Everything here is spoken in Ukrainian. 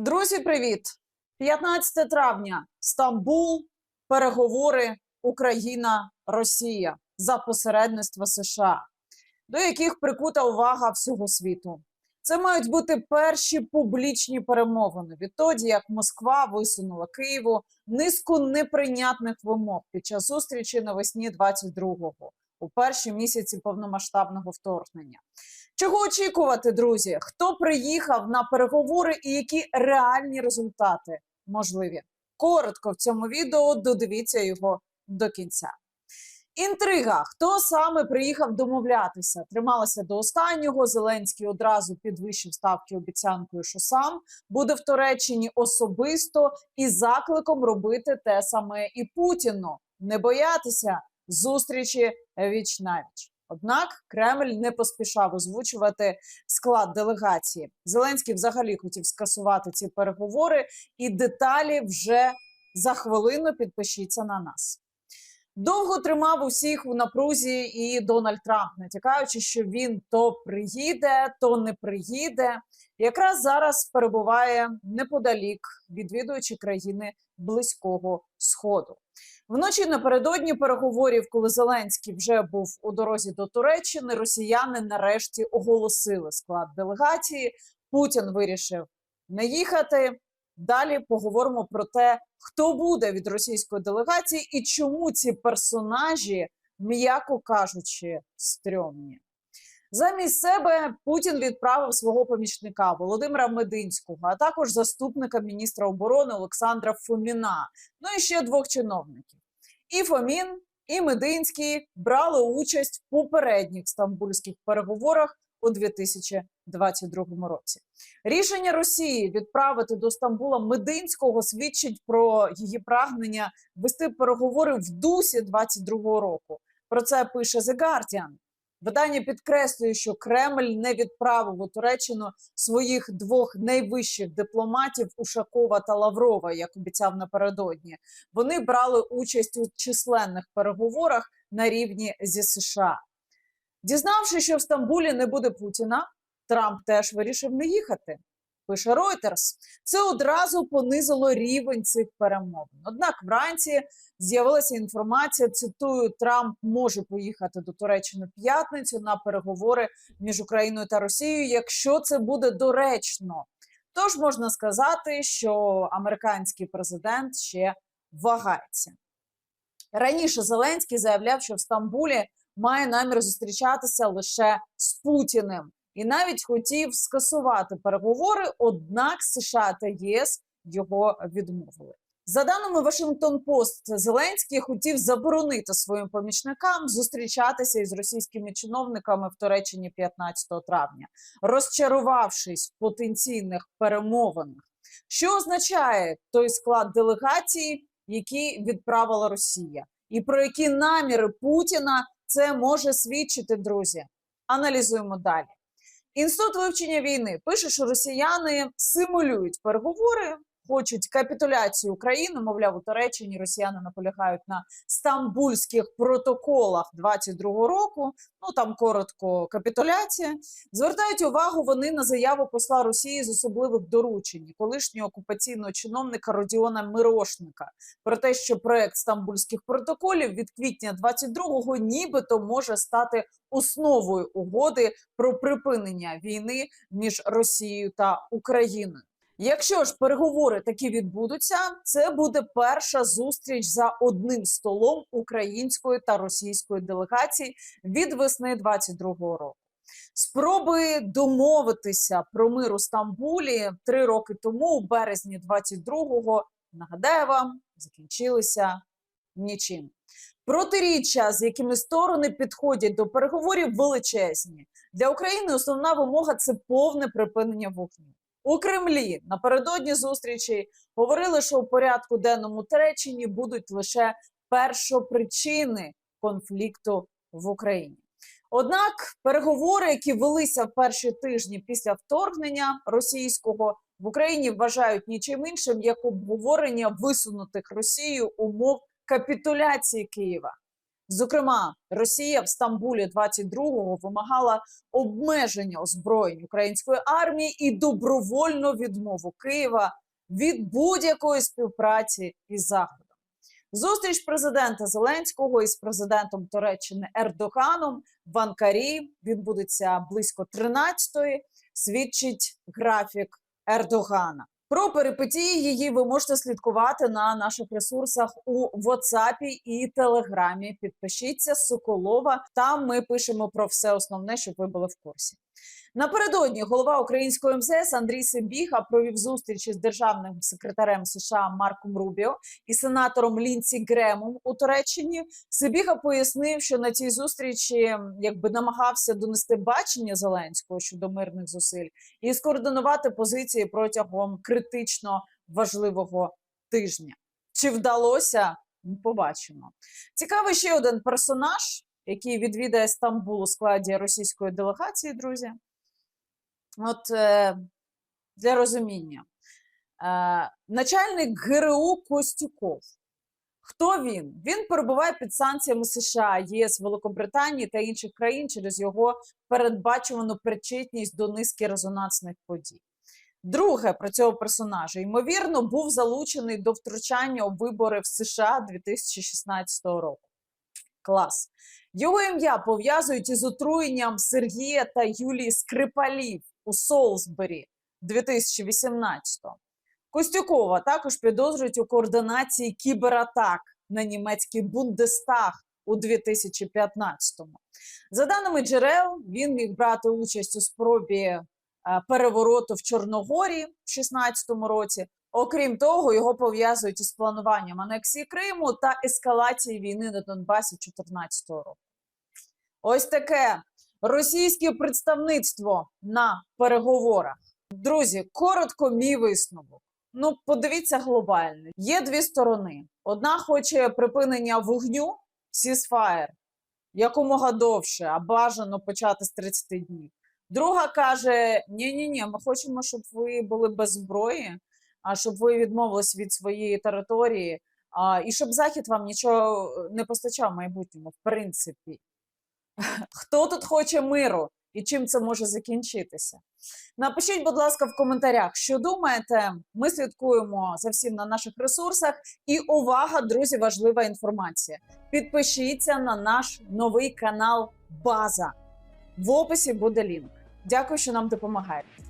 Друзі, привіт! 15 травня, Стамбул, переговори Україна, Росія за посередництва США, до яких прикута увага всього світу. Це мають бути перші публічні перемовини відтоді, як Москва висунула Києву низку неприйнятних вимог під час зустрічі навесні 22-го, у перші місяці повномасштабного вторгнення. Чого очікувати, друзі? Хто приїхав на переговори і які реальні результати можливі? Коротко в цьому відео додивіться його до кінця. Інтрига: хто саме приїхав домовлятися? Трималася до останнього. Зеленський одразу підвищив ставки обіцянкою, що сам буде в Туреччині особисто і закликом робити те саме і Путіну, не боятися зустрічі віч навіч. Однак Кремль не поспішав озвучувати склад делегації. Зеленський взагалі хотів скасувати ці переговори, і деталі вже за хвилину підпишіться на нас. Довго тримав усіх у напрузі і Дональд Трамп, натякаючи, що він то приїде, то не приїде. Якраз зараз перебуває неподалік, відвідуючи країни близького сходу. Вночі напередодні переговорів, коли Зеленський вже був у дорозі до Туреччини, росіяни нарешті оголосили склад делегації. Путін вирішив не їхати. Далі поговоримо про те, хто буде від російської делегації і чому ці персонажі, м'яко кажучи, стрьомні. Замість себе Путін відправив свого помічника Володимира Мединського, а також заступника міністра оборони Олександра Фоміна. Ну і ще двох чиновників. І Фомін, і Мединський брали участь в попередніх стамбульських переговорах у 2022 році. Рішення Росії відправити до Стамбула Мединського свідчить про її прагнення вести переговори в дусі 22 року. Про це пише The Guardian. Видання підкреслює, що Кремль не відправив у Туреччину своїх двох найвищих дипломатів Ушакова та Лаврова, як обіцяв напередодні. Вони брали участь у численних переговорах на рівні зі США. Дізнавшись, що в Стамбулі не буде Путіна, Трамп теж вирішив не їхати. Пише Reuters. Це одразу понизило рівень цих перемовин. Однак вранці з'явилася інформація. Цитую, Трамп може поїхати до Туреччини п'ятницю на переговори між Україною та Росією, якщо це буде доречно. Тож можна сказати, що американський президент ще вагається. Раніше Зеленський заявляв, що в Стамбулі має намір зустрічатися лише з Путіним і навіть хотів скасувати переговори. Однак США та ЄС його відмовили. За даними Вашингтон Пост, Зеленський хотів заборонити своїм помічникам зустрічатися із російськими чиновниками в Туреччині 15 травня, розчарувавшись в потенційних перемовинах. Що означає той склад делегації, який відправила Росія, і про які наміри Путіна це може свідчити, друзі? Аналізуємо далі. Інститут вивчення війни. Пише, що росіяни симулюють переговори, хочуть капітуляцію України. Мовляв, у Туреччині росіяни наполягають на стамбульських протоколах 22-го року. Ну там коротко капітуляція. Звертають увагу вони на заяву посла Росії з особливих доручень, колишнього окупаційного чиновника Родіона Мирошника про те, що проект стамбульських протоколів від квітня 22-го нібито може стати основою угоди про припинення війни між Росією та Україною. Якщо ж переговори такі відбудуться, це буде перша зустріч за одним столом української та російської делегацій від весни 22-го року. Спроби домовитися про мир у Стамбулі три роки тому, у березні 22-го, нагадаю вам, закінчилися нічим. Протиріччя, з якими сторони підходять до переговорів, величезні для України. Основна вимога це повне припинення вогню. У Кремлі напередодні зустрічі говорили, що у порядку денному Туреччині будуть лише першопричини конфлікту в Україні. Однак переговори, які велися в перші тижні після вторгнення російського в Україні, вважають нічим іншим як обговорення висунутих Росією умов капітуляції Києва. Зокрема, Росія в Стамбулі 22-го вимагала обмеження озброєнь української армії і добровольну відмову Києва від будь-якої співпраці із Заходом. Зустріч президента Зеленського із президентом Туреччини Ердоганом в Анкарі відбудеться близько 13-ї, свідчить графік Ердогана. Про перипетії її ви можете слідкувати на наших ресурсах у WhatsApp і Телеграмі. Підпишіться Соколова. Там ми пишемо про все основне, щоб ви були в курсі. Напередодні голова української МЗС Андрій Сибіга провів зустріч із державним секретарем США Марком Рубіо і сенатором Лінсі Гремом у Туреччині. Сибіга пояснив, що на цій зустрічі якби намагався донести бачення Зеленського щодо мирних зусиль і скоординувати позиції протягом критично важливого тижня. Чи вдалося? Побачимо. Цікавий ще один персонаж, який відвідає Стамбул у складі російської делегації, друзі. От е, для розуміння. Е, начальник ГРУ Костюков. Хто він? Він перебуває під санкціями США, ЄС, Великобританії та інших країн через його передбачувану причетність до низки резонансних подій. Друге про цього персонажа ймовірно був залучений до втручання у вибори в США 2016 року. Клас. Його ім'я пов'язують із отруєнням Сергія та Юлії Скрипалів у Солсбері 2018-го. Костюкова також підозрюють у координації кібератак на німецький Бундестаг у 2015-му. За даними джерел, він міг брати участь у спробі е, перевороту в Чорногорії в 16-му році. Окрім того, його пов'язують із плануванням анексії Криму та ескалації війни на Донбасі 2014 року. Ось таке російське представництво на переговорах. Друзі, коротко, мій висновок. Ну, подивіться глобально. Є дві сторони. Одна хоче припинення вогню, ceasefire, якомога довше, а бажано почати з 30 днів. Друга каже: ні ні ні ми хочемо, щоб ви були без зброї, а щоб ви відмовились від своєї території, а, і щоб Захід вам нічого не постачав в майбутньому, в принципі. Хто тут хоче миру і чим це може закінчитися? Напишіть, будь ласка, в коментарях, що думаєте. Ми слідкуємо за всім на наших ресурсах. І увага, друзі, важлива інформація. Підпишіться на наш новий канал База. В описі буде лінк. Дякую, що нам допомагаєте.